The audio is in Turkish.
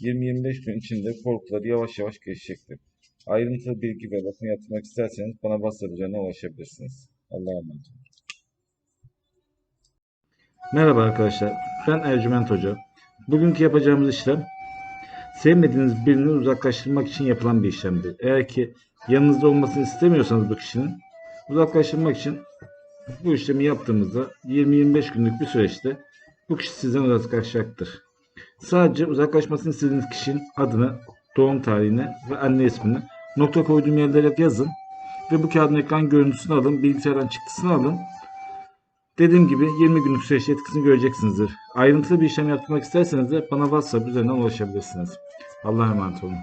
20-25 gün içinde korkuları yavaş yavaş geçecektir. Ayrıntılı bilgi ve bakım yaptırmak isterseniz bana WhatsApp ulaşabilirsiniz. Allah'a emanet olun. Merhaba arkadaşlar, ben Ercüment Hoca. Bugünkü yapacağımız işlem, sevmediğiniz birini uzaklaştırmak için yapılan bir işlemdir. Eğer ki yanınızda olmasını istemiyorsanız bu kişinin, uzaklaştırmak için bu işlemi yaptığımızda 20-25 günlük bir süreçte bu kişi sizden uzaklaşacaktır. Sadece uzaklaşmasını istediğiniz kişinin adını, doğum tarihini ve anne ismini nokta koyduğum yerlere yazın ve bu kağıdın ekran görüntüsünü alın, bilgisayardan çıktısını alın Dediğim gibi 20 günlük süreçte etkisini göreceksinizdir. Ayrıntılı bir işlem yapmak isterseniz de bana WhatsApp üzerinden ulaşabilirsiniz. Allah'a emanet olun.